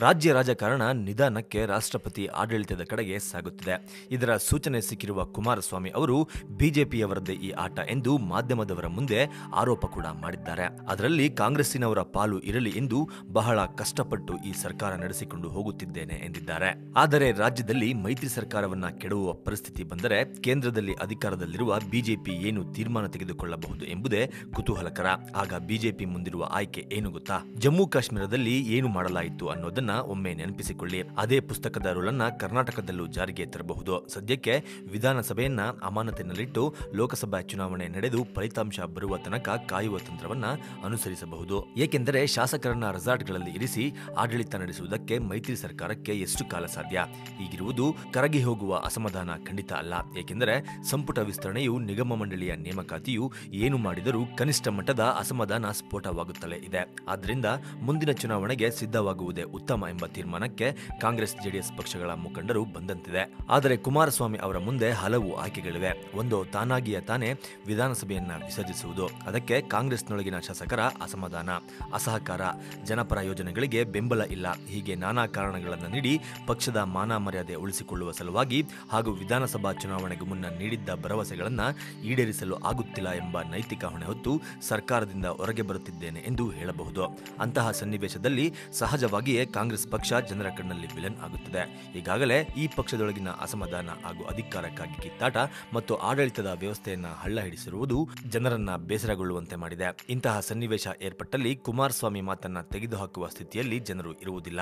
ರಾಜ್ಯ ರಾಜಕಾರಣ ನಿಧಾನಕ್ಕೆ ರಾಷ್ಟ್ರಪತಿ ಆಡಳಿತದ ಕಡೆಗೆ ಸಾಗುತ್ತಿದೆ. ಇದರ ಸೂಚನೆ ಸಿಕ್ಕಿರುವ ಕುಮಾರಸ್ವಾಮಿ ಅವರು ಬಿಜೆಪಿಯವರದ್ದೇ ಈ ಆಟ ಎಂದು ಮಾಧ್ಯಮದವರ ಮುಂದೆ ಆರೋಪ ಕೂಡ ಮಾಡಿದ್ದಾರೆ. ಅದರಲ್ಲಿ ಕಾಂಗ್ರೆಸ್ಸಿನವರ ಪಾಲು ಇರಲಿ ಎಂದು ಬಹಳ ಕಷ್ಟಪಟ್ಟು ಈ ಸರ್ಕಾರ ನಡೆಸಿಕೊಂಡು ಹೋಗುತ್ತಿದ್ದೇನೆ ಎಂದಿದ್ದಾರೆ. ಆದರೆ ರಾಜ್ಯದಲ್ಲಿ ಮೈತ್ರಿ ಸರ್ಕಾರವನ್ನ ಕೆಡವುವ ಪರಿಸ್ಥಿತಿ ಬಂದರೆ ಕೇಂದ್ರದಲ್ಲಿ ಅಧಿಕಾರದಲ್ಲಿರುವ ಬಿಜೆಪಿ ಏನು ತೀರ್ಮಾನ ತೆಗೆದುಕೊಳ್ಳಬಹುದು ಎಂಬುದೇ ಕುತೂಹಲಕರ. ಆಗ ಬಿಜೆಪಿ ಮುಂದಿರುವ ಆಯ್ಕೆ ಏನು ಗೊತ್ತಾ? ಜಮ್ಮು ಕಾಶ್ಮೀರದಲ್ಲಿ ಏನು ಮಾಡಲಾಯಿತು ಅನ್ನೋದನ್ನ ಒಮ್ಮೆ ನೆನಪಿಸಿಕೊಳ್ಳಿ. ಅದೇ ಪುಸ್ತಕದ ರೂಲನ್ನ ಕರ್ನಾಟಕದಲ್ಲೂ ಜಾರಿಗೆ ತರಬಹುದು. ಸದ್ಯಕ್ಕೆ ವಿಧಾನಸಭೆಯನ್ನ ಅಮಾನತಿನಲ್ಲಿಟ್ಟು ಲೋಕಸಭಾ ಚುನಾವಣೆ ನಡೆದು ಫಲಿತಾಂಶ ಬರುವ ತನಕ ಕಾಯುವ ತಂತ್ರವನ್ನ ಅನುಸರಿಸಬಹುದು. ಏಕೆಂದರೆ ಶಾಸಕರನ್ನ ರೆಸಾರ್ಟ್ಗಳಲ್ಲಿ ಇರಿಸಿ ಆಡಳಿತ ನಡೆಸುವುದಕ್ಕೆ ಮೈತ್ರಿ ಸರ್ಕಾರಕ್ಕೆ ಎಷ್ಟು ಕಾಲ ಸಾಧ್ಯ? ಈಗಿರುವುದು ಕರಗಿ ಹೋಗುವ ಅಸಮಾಧಾನ ಖಂಡಿತ ಅಲ್ಲ. ಏಕೆಂದರೆ ಸಂಪುಟ ವಿಸ್ತರಣೆಯು ನಿಗಮ ಮಂಡಳಿಯ ನೇಮಕಾತಿಯು ಏನು ಮಾಡಿದರೂ ಕನಿಷ್ಠ ಮಟ್ಟದ ಅಸಮಾಧಾನ ಸ್ಫೋಟವಾಗುತ್ತಲೇ ಇದೆ. ಆದ್ದರಿಂದ ಮುಂದಿನ ಚುನಾವಣೆಗೆ ಸಿದ್ಧವಾಗುವುದೇ ಉತ್ತಮ. ಎಂಬ ತೀರ್ಮಾನಕ್ಕೆ ಕಾಂಗ್ರೆಸ್ ಜೆಡಿಎಸ್ ಪಕ್ಷಗಳ ಮುಖಂಡರು ಬಂದಂತಿದೆ. ಆದರೆ ಕುಮಾರಸ್ವಾಮಿ ಅವರ ಮುಂದೆ ಹಲವು ಆಯ್ಕೆಗಳಿವೆ. ಒಂದು ತಾನಾಗಿಯೇ ತಾನೇ ವಿಧಾನಸಭೆಯನ್ನ ವಿಸರ್ಜಿಸುವುದು. ಅದಕ್ಕೆ ಕಾಂಗ್ರೆಸ್ನೊಳಗಿನ ಶಾಸಕರ ಅಸಮಾಧಾನ. ಅಸಹಕಾರ. ಜನಪರ ಯೋಜನೆಗಳಿಗೆ ಬೆಂಬಲ ಇಲ್ಲ. ಹೀಗೆ ನಾನಾ ಕಾರಣಗಳನ್ನು ನೀಡಿ ಪಕ್ಷದ ಮಾನ ಮರ್ಯಾದೆ ಉಳಿಸಿಕೊಳ್ಳುವ ಸಲುವಾಗಿ ಹಾಗೂ ವಿಧಾನಸಭಾ ಚುನಾವಣೆಗೂ ಮುನ್ನ ನೀಡಿದ್ದ ಭರವಸೆಗಳನ್ನು ಈಡೇರಿಸಲು ಆಗುತ್ತಿಲ್ಲ ಎಂಬ ನೈತಿಕ ಹೊಣೆ ಹೊತ್ತು ಸರ್ಕಾರದಿಂದ ಹೊರಗೆ ಬರುತ್ತಿದ್ದೇನೆ ಎಂದು ಹೇಳಬಹುದು. ಅಂತಹ ಸನ್ನಿವೇಶದಲ್ಲಿ ಸಹಜವಾಗಿಯೇ ಕಾಂಗ್ರೆಸ್ ಪಕ್ಷ ಜನರ ಕಣ್ಣಲ್ಲಿ ವಿಲನ್ ಆಗುತ್ತದೆ. ಈಗಾಗಲೇ ಈ ಪಕ್ಷದೊಳಗಿನ ಅಸಮಾಧಾನ ಹಾಗೂ ಅಧಿಕಾರಕ್ಕಾಗಿ ಕಿತ್ತಾಟ ಮತ್ತು ಆಡಳಿತದ ವ್ಯವಸ್ಥೆಯನ್ನ ಹಳ್ಳ ಹಿಡಿಸಿರುವುದು ಜನರನ್ನ ಬೇಸರಗೊಳ್ಳುವಂತೆ ಮಾಡಿದೆ. ಇಂತಹ ಸನ್ನಿವೇಶ ಏರ್ಪಟ್ಟಲ್ಲಿ ಕುಮಾರಸ್ವಾಮಿ ಮಾತನ್ನ ತೆಗೆದುಹಾಕುವ ಸ್ಥಿತಿಯಲ್ಲಿ ಜನರು ಇರುವುದಿಲ್ಲ.